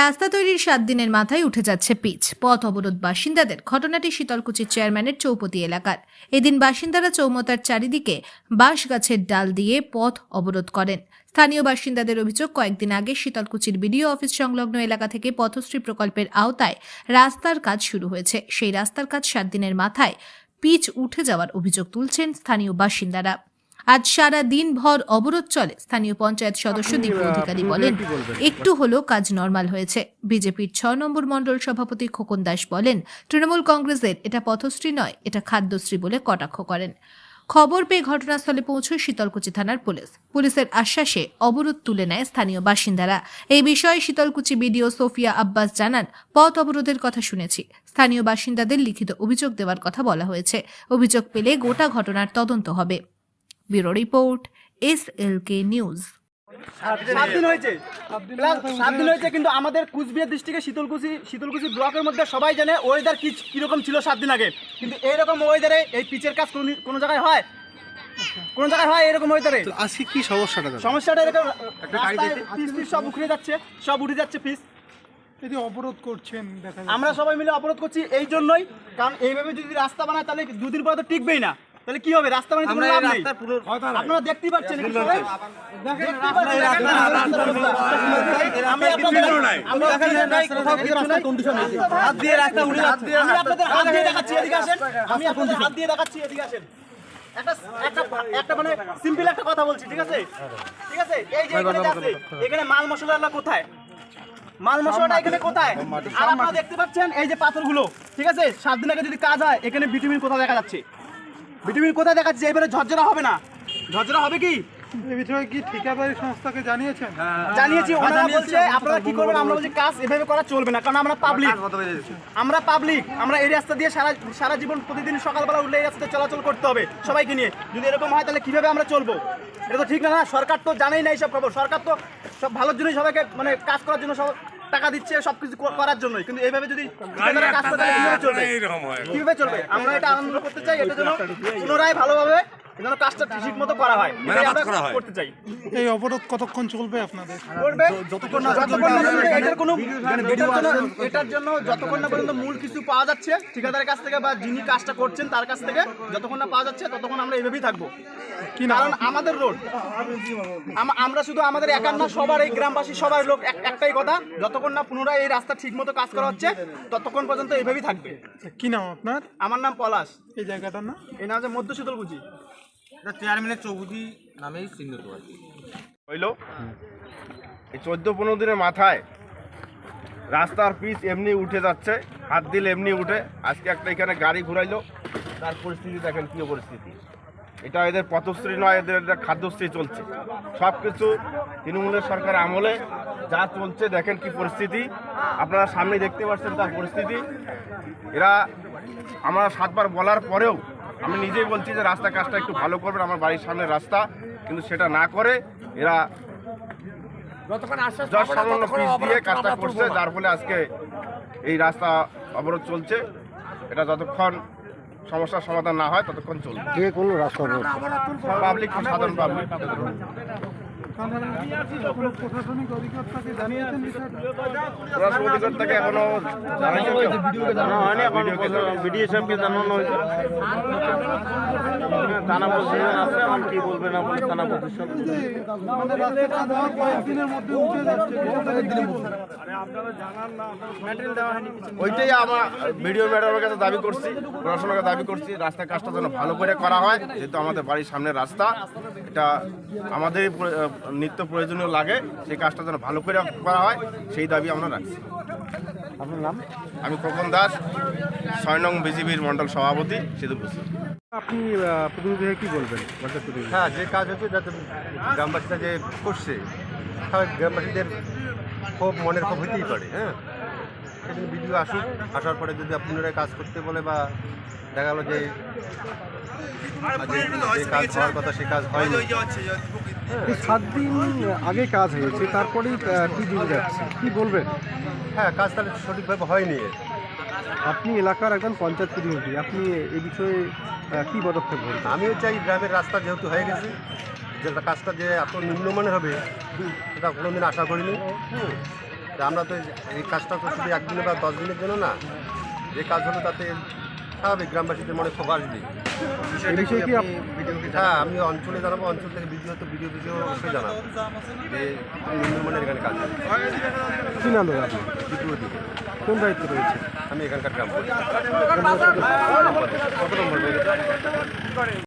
রাস্তা তৈরির সাত দিনের মাথায় উঠে যাচ্ছে পিচ। পথ অবরোধ বাসিন্দাদের, ঘটনাটি শীতলকুচির চেয়ারম্যানের চৌপতি এলাকার। এদিন বাসিন্দারা চৌমতার চারিদিকে বাঁশ গাছের ডাল দিয়ে পথ অবরোধ করেন। স্থানীয় বাসিন্দাদের অভিযোগ, কয়েকদিন আগে শীতলকুচির বিডিও অফিস সংলগ্ন এলাকা থেকে পথশ্রী প্রকল্পের আওতায় রাস্তার কাজ শুরু হয়েছে। সেই রাস্তার কাজ সাত দিনের মাথায় পিচ উঠে যাওয়ার অভিযোগ তুলছেন স্থানীয় বাসিন্দারা। আজ সারা দিন ভর অবরোধ চলে। স্থানীয় পঞ্চায়েত সদস্য দীপ অধিকারী বলেন একটু হলেও কাজ নর্মাল হয়েছে। বিজেপির ছ নম্বর মণ্ডল সভাপতি খোকন দাস বলেন তৃণমূল কংগ্রেসের এটা পথশ্রী নয় এটা খাদ্যশ্রী বলে কটাক্ষ করেন। খবর পেয়ে ঘটনাস্থলে পৌঁছয় শীতলকুচি থানার পুলিশ। পুলিশের আশ্বাসে অবরোধ তুলে নেয় স্থানীয় বাসিন্দারা। এই বিষয়ে শীতলকুচি বিডিও সোফিয়া আব্বাস জানান পথ অবরোধের কথা শুনেছি। স্থানীয় বাসিন্দাদের লিখিত অভিযোগ দেওয়ার কথা বলা হয়েছে। অভিযোগ পেলে গোটা ঘটনার তদন্ত হবে। Bureau report S L K news. সাত দিন হয়েছে। সাত দিন হয়েছে কিন্তু আমাদের কুচবিহার ডিস্ট্রিক্টে শীতলকুচি শীতলকুচি ব্লকের মধ্যে সবাই জানে ওয়েদার কি কীরকম ছিল সাত দিন আগে। কিন্তু এইরকম ওয়েদারে এই পিচের কাজ কোনো কোনো জায়গায় হয়? কোনো জায়গায় হয় এরকম ওয়েদারে আজকে কি সমস্যাটা সমস্যাটা এরকম পিচ সব উখড়ে যাচ্ছে সব উঠে যাচ্ছে পিচ এই যে অবরোধ করছেন আমরা সবাই মিলে অবরোধ করছি এই জন্যই কারণ এইভাবে যদি রাস্তা বানায় তাহলে দুদিন পরে তো টিকবেই না। তাহলে কি হবে রাস্তা বানিয়ে তো কোনো লাভ নেই আপনারা দেখতেই পাচ্ছেন এখানে সবাই। দেখতেই পাচ্ছেন, আমি আপনাদের- আমি হাত দিয়ে রাস্তা উঠে যাচ্ছে। আমি আপনাদের হাত দিয়ে দেখাচ্ছি, এদিকে আসেন। আমি আপনাদের হাত দিয়ে দেখাচ্ছি, এদিকে আসেন। একটা একটা একটা মানে সিম্পল একটা কথা বলছি ঠিক আছে ঠিক আছে এই যে এখানে মাল মশলা কোথায় মাল মশলাটা এখানে কোথায় আর আপনারা দেখতে পাচ্ছেন এই যে পাথরগুলো ঠিক আছে সাত দিন আগে যদি কাজ হয় এখানে ভিটামিন কোথায় দেখা যাচ্ছে ভিটামিন কোথায় দেখা যাচ্ছে এবারে ঝরঝরা হবে না। ঝরঝরা হবে কি? এই বিষয়ে কি ঠিকাদারি সংস্থাকে জানিয়েছেন? জানিয়েছি ওনারা বলছে আপনারা কি করবেন? আমরা বলছি কাজ এভাবে করা চলবে না কারণ আমরা পাবলিক আমরা পাবলিক আমরা এই রাস্তা দিয়ে সারা সারা জীবন প্রতিদিন সকালবেলা উঠলে এই চলাচল করতে হবে সবাইকে নিয়ে। যদি এরকম হয় তাহলে কীভাবে আমরা চলবো? এটা তো ঠিক না না? সরকার তো জানেই না এইসব খবর। সরকার তো সব ভালোর জন্যই সবাইকে মানে কাজ করার জন্য সব টাকা দিচ্ছে সবকিছু করার জন্য কিন্তু এইভাবে যদি চলবে? কীভাবে চলবে? আমরা এটা আনন্দ করতে চাই এটা জন্য পুনরায় ভালোভাবে যেন কাজটা ঠিক মতো করা হয়। আমরা করতে চাই। এই অবরোধ কতক্ষণ চলবে আপনাদের? করবে? যতক্ষণ না যতক্ষণ এটার কোনো এটার জন্য যতক্ষণ না পর্যন্ত মূল কিছু পাওয়া যাচ্ছে ঠিকাদারের কাছ থেকে বা যিনি কাজটা করছেন তার কাছ থেকে যতক্ষণ না পাওয়া যাচ্ছে ততক্ষণ আমরা এইভাবেই থাকব। কি কারণ আমাদের রোড আমরা শুধু আমাদের একার না সবার এই গ্রামবাসী সবার লোক একটাই কথা যতক্ষণ না পুনরায় এই রাস্তা ঠিক মতো কাজ করা হচ্ছে ততক্ষণ পর্যন্ত এইভাবেই থাকবে। কি নাম আপনার? আমার নাম পলাশ। এই জায়গাটার না? এই নাম হচ্ছে মধ্য শীতলকুচি। চেয়ারম্যানের চৌধুরী নামেই চিহ্নিত আর কি হইল এই চোদ্দ পনেরো দিনের মাথায় রাস্তার পিচ এমনি উঠে যাচ্ছে হাত দিলে এমনি উঠে আজকে একটা এখানে গাড়ি ঘুরাইলো তার পরিস্থিতি দেখেন কী পরিস্থিতি। এটা এদের পথশ্রী নয় এদের এটা খাদ্যশ্রী চলছে। সব কিছু তৃণমূলের সরকার আমলে যা চলছে দেখেন কি পরিস্থিতি। আপনারা সামনে দেখতে পাচ্ছেন তার পরিস্থিতি। এরা আমরা সাতবার বলার পরেও আমি নিজেই বলছি যে রাস্তা কাজটা একটু ভালো করবেন আমার বাড়ির সামনে রাস্তা। কিন্তু সেটা না করে এরা যশ সামান্য পিচ দিয়ে কাজটা করছে যার ফলে আজকে এই রাস্তা অবরোধ চলছে। এটা যতক্ষণ সমস্যার সমাধান না হয় ততক্ষণ চলবে। কে করল রাস্তা অবরোধ? পাবলিক সাধারণ পাবলিক কোনো প্রশাসনিক অধিকর্তাকে জানিয়েছেন বিষয়টা। অধিকর্তাকে এখনও জানাইছে হয়নি এখন বিডিও সাহেবকে জানানো হয়েছে। থানা প্রশাসন আছে এখন কি বলবে না বলবে থানা প্রশাসন। ওইটাই আমার ভিডিও ম্যাডামের কাছে দাবি করছি প্রশাসনের দাবি করছি রাস্তার কাজটা যেন ভালো করে করা হয় যেহেতু আমাদের বাড়ির সামনে রাস্তা এটা আমাদের নিত্য প্রয়োজনীয় লাগে সেই কাজটা যেন ভালো করে করা হয় সেই দাবি আমরা রাখছি। আপনার নাম? আমি খোকন দাস ছয় নং বিজিবির মণ্ডল সভাপতি সিদ্ধপুর আপনি আহ, প্রতিনিধি হয়ে কি বলবেন? হ্যাঁ যে কাজ হচ্ছে যাতে গ্রামবাসীরা যে করছে গ্রামবাসীদের ক্ষোভ মনের ক্ষোভ হইতেই পারে হ্যাঁ? সেদিন বিডিও আসুক আসার পরে যদি পুনরায় কাজ করতে বলে বা দেখা গেলো যে কাজ হওয়ার কথা সে কাজ হয়নি। এই সাত দিন আগে কাজ হয়েছে তারপরেই দিন যাচ্ছে? কি বলবেন? হ্যাঁ কাজ তাহলে সঠিকভাবে হয়নি। আপনি এলাকার একজন পঞ্চায়েত প্রতিনিধি আপনি এই বিষয়ে কি পদক্ষেপ বলবেন আমিও চাই গ্রামের রাস্তা যেহেতু হয়ে গেছে যে কাজটা যে এত নিম্নমানের হবে সেটা কোনোদিন আশা করিনি। আমরা তো এই- কাজটা তো শুধু একদিনে বা দশ দিনের জন্য না যে কাজ হলো তাতে স্বাভাবিক গ্রামবাসীদের মনে ক্ষোভ আসবে হ্যাঁ আমি অঞ্চলে জানাব অঞ্চল থেকে ভিডিও তো ভিডিও ভিডিও অবশ্যই জানাব যে নিম্নমানের এখানে কাজ হবে কি নাম দাদা আপনি দ্বিতীয় দিকে কোন দায়িত্ব রয়েছে আমি এখানকার গ্রাম কত নম্বর